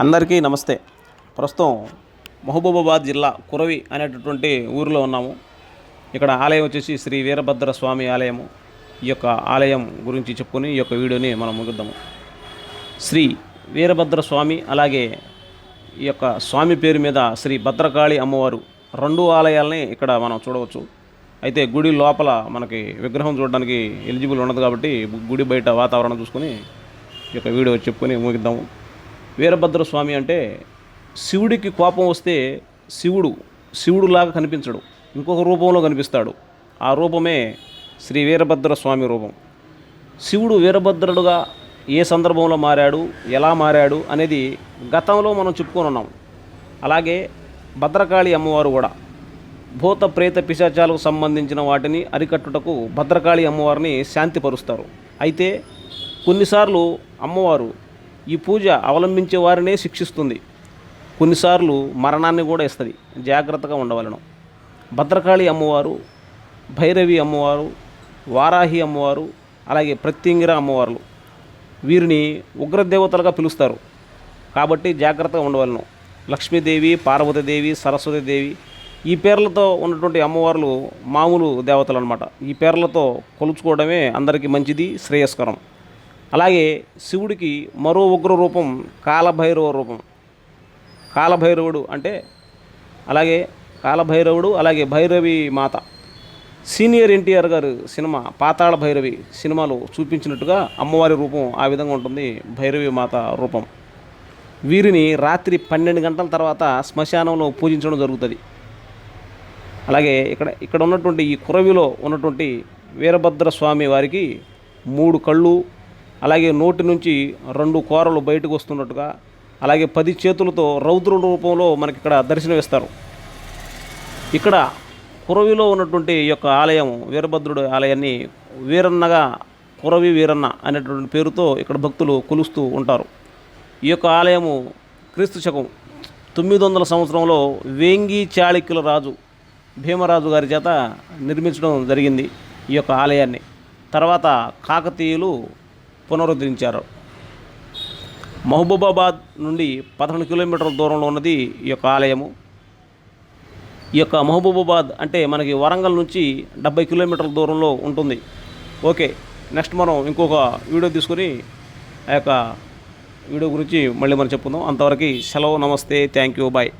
అందరికీ నమస్తే. ప్రస్తుతం మహబూబాబాద్ జిల్లా కురవి అనేటటువంటి ఊరిలో ఉన్నాము. ఇక్కడ ఆలయం వచ్చేసి శ్రీ వీరభద్ర స్వామి ఆలయము. ఈ యొక్క ఆలయం గురించి చెప్పుకొని ఈ యొక్క వీడియోని మనం ముగిద్దాము. శ్రీ వీరభద్ర స్వామి అలాగే ఈ యొక్క స్వామి పేరు మీద శ్రీ భద్రకాళి అమ్మవారు రెండు ఆలయాలని ఇక్కడ మనం చూడవచ్చు. అయితే గుడి లోపల మనకి విగ్రహం చూడడానికి ఎలిజిబుల్ ఉండదు కాబట్టి గుడి బయట వాతావరణం చూసుకొని ఈ యొక్క వీడియో చెప్పుకొని ముగిద్దాము. వీరభద్ర స్వామి అంటే శివుడికి కోపం వస్తే శివుడు శివుడులాగా కనిపించడు. ఇంకొక రూపంలో కనిపిస్తాడు. ఆ రూపమే శ్రీ వీరభద్ర స్వామి రూపం. శివుడు వీరభద్రుడుగా ఏ సందర్భంలో మారాడు ఎలా మారాడు అనేది గతంలో మనం చెప్పుకొని ఉన్నాం. అలాగే భద్రకాళి అమ్మవారు కూడా భూత ప్రేత పిశాచాలకు సంబంధించిన వాటిని అరికట్టుటకు భద్రకాళి అమ్మవారిని శాంతిపరుస్తారు. అయితే కొన్నిసార్లు అమ్మవారు ఈ పూజ అవలంబించే వారినే శిక్షిస్తుంది. కొన్నిసార్లు మరణాన్ని కూడా ఇస్తుంది. జాగ్రత్తగా ఉండవలను. భద్రకాళి అమ్మవారు భైరవి అమ్మవారు వారాహి అమ్మవారు అలాగే ప్రత్యంగిర అమ్మవార్లు. వీరిని ఉగ్రదేవతలుగా పిలుస్తారు. కాబట్టి జాగ్రత్తగా ఉండవలను. లక్ష్మీదేవి పార్వతీదేవి సరస్వతీదేవి ఈ పేర్లతో ఉన్నటువంటి అమ్మవార్లు మామూలు దేవతలు అనమాట ఈ పేర్లతో కొలుచుకోవడమే అందరికీ మంచిది శ్రేయస్కరం. అలాగే శివుడికి మరో ఉగ్ర రూపం కాలభైరవ రూపం. కాలభైరవుడు అంటే అలాగే కాలభైరవుడు అలాగే భైరవి మాత. సీనియర్ ఎన్టీఆర్ గారు సినిమా పాతాళ భైరవి సినిమాలో చూపించినట్టుగా అమ్మవారి రూపం ఆ విధంగా ఉంటుంది భైరవి మాత రూపం. వీరిని రాత్రి పన్నెండు గంటల తర్వాత శ్మశానంలో పూజించడం జరుగుతుంది. అలాగే ఇక్కడ ఇక్కడ ఉన్నటువంటి ఈ కురవిలో ఉన్నటువంటి వీరభద్ర స్వామి వారికి మూడు కళ్ళు అలాగే నోటి నుంచి రెండు కూరలు బయటకు వస్తున్నట్టుగా అలాగే పది చేతులతో రౌద్ర రూపంలో మనకి ఇక్కడ దర్శనమిస్తారు. ఇక్కడ కురవిలో ఉన్నటువంటి ఈ యొక్క ఆలయం వీరభద్రుడు ఆలయాన్ని వీరన్నగా కురవి వీరన్న అనేటువంటి పేరుతో ఇక్కడ భక్తులు కొలుస్తూ ఉంటారు. ఈ యొక్క ఆలయము క్రీస్తు శకం తొమ్మిది వందల సంవత్సరంలో వేంగి చాళుక్యుల రాజు భీమరాజు గారి చేత నిర్మించడం జరిగింది ఈ యొక్క ఆలయాన్ని. తర్వాత కాకతీయులు పునరుద్ధరించారు. మహబూబాబాద్ నుండి పదకొండు కిలోమీటర్ల దూరంలో ఉన్నది ఈ యొక్క ఆలయము. ఈ యొక్క మహబూబాబాద్ అంటే మనకి వరంగల్ నుంచి డెబ్బై కిలోమీటర్ల దూరంలో ఉంటుంది. ఓకే నెక్స్ట్ మనం ఇంకొక వీడియో తీసుకొని ఆ యొక్క వీడియో గురించి మళ్ళీ మనం చెప్పుకుందాం. అంతవరకు సెలవు నమస్తే థ్యాంక్ యూ బాయ్.